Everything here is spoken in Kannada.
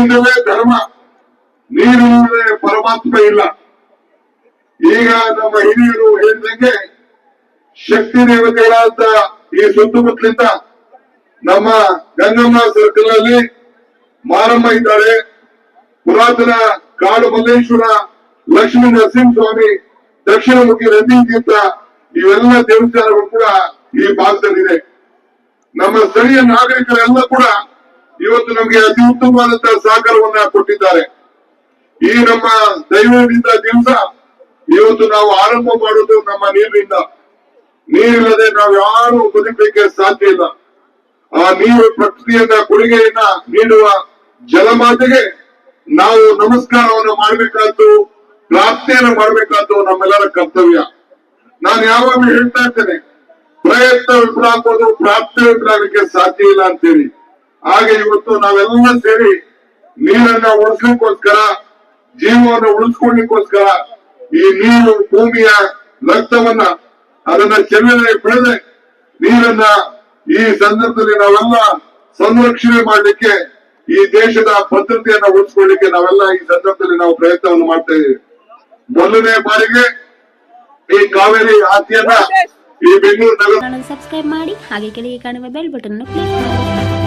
ನೀರಿಲ್ಲವೇ ಧರ್ಮ. ನೀರಿಲ್ಲದೆ ಪರಮಾತ್ಮ ಇಲ್ಲ. ಈಗ ನಮ್ಮ ಹಿರಿಯರು ಹೇಳಿದಂಗೆ ಶಕ್ತಿ ದೇವತೆಗಳಾದ ಈ ಸುತ್ತಮುತ್ತಲಿಂದ ನಮ್ಮ ಗಂಗಮ್ಮ ಸರ್ಕಲ್ ಅಲ್ಲಿ ಮಾರಮ್ಮ ಇದ್ದಾರೆ. ಪುರಾತನ ಕಾಡು ಮಲ್ಲೇಶ್ವರ, ಲಕ್ಷ್ಮೀ ನರಸಿಂಹಸ್ವಾಮಿ ದಕ್ಷಿಣಮುಖಿ ನಂದಿ ತೀರ್ಥ ಇವೆಲ್ಲ ದೇವಸ್ಥಾನಗಳು ಕೂಡ ಈ ಭಾಗದಲ್ಲಿದೆ. ನಮ್ಮ ಸ್ಥಳೀಯ ನಾಗರಿಕರೆಲ್ಲ ಕೂಡ ಇವತ್ತು ನಮಗೆ ಅತಿ ಉತ್ತಮವಾದಂತಹ ಸಹಕಾರವನ್ನ ಕೊಟ್ಟಿದ್ದಾರೆ. ಈ ನಮ್ಮ ದೈವದಿಂದ ದಿವಸ ಇವತ್ತು ನಾವು ಆರಂಭ ಮಾಡೋದು ನಮ್ಮ ನೀರಿನಿಂದ. ನೀರಿಲ್ಲದೆ ನಾವು ಯಾರು ಬದುಕಲಿಕ್ಕೆ ಸಾಧ್ಯ ಇಲ್ಲ. ಆ ನೀರು ಪ್ರಕೃತಿಯನ್ನ ಕೊಡುಗೆಯನ್ನ ನೀಡುವ ಜಲಮಾತೆಗೆ ನಾವು ನಮಸ್ಕಾರವನ್ನು ಮಾಡಬೇಕಾದ್ದು, ಪ್ರಾರ್ಥನೆಯನ್ನು ಮಾಡಬೇಕಾದ್ದು ನಮ್ಮೆಲ್ಲರ ಕರ್ತವ್ಯ. ನಾನು ಯಾವಾಗಲೂ ಹೇಳ್ತಾ ಇರ್ತೇನೆ, ಪ್ರಯತ್ನ ವಿಫಲ ಆಗ್ಬೋದು ಪ್ರಾರ್ಥನೆ ವಿಫಲ ಆಗಲಿಕ್ಕೆ ಸಾಧ್ಯ ಇಲ್ಲ ಅಂತೇಳಿ. ಹಾಗೆ ಇವತ್ತು ನಾವೆಲ್ಲ ಸೇರಿ ನೀರನ್ನ ಉಳಿಸ್ಲಿಕ್ಕೋಸ್ಕರ ಜೀವವನ್ನು ಉಳಿಸ್ಕೊಳ್ಲಿಕ್ಕೋಸ್ಕರ ಈ ನೀರು ಭೂಮಿಯ ರಕ್ತವನ್ನ ಅದನ್ನ ಚೆಲ್ಲದೆ ಬೆಳೆದೆ, ನೀರನ್ನ ಈ ಸಂದರ್ಭದಲ್ಲಿ ನಾವೆಲ್ಲ ಸಂರಕ್ಷಣೆ ಮಾಡಲಿಕ್ಕೆ, ಈ ದೇಶದ ಭದ್ರತೆಯನ್ನ ಉಳಿಸ್ಕೊಳ್ಳಿಕ್ಕೆ ನಾವೆಲ್ಲ ಈ ಸಂದರ್ಭದಲ್ಲಿ ನಾವು ಪ್ರಯತ್ನವನ್ನು ಮಾಡ್ತಾ ಮೊದಲನೇ ಬಾರಿಗೆ ಈ ಕಾವೇರಿ ಆಸ್ತಿಯನ್ನ ಈ ಬೆಂಗಳೂರು ನಗರ ಸಬ್ಸ್ಕ್ರೈಬ್ ಮಾಡಿ, ಹಾಗೆ ಕೆಳಗೆ ಕಾಣುವ ಬೆಲ್ ಬಟನ್ ಕ್ಲಿಕ್ ಮಾಡಿ.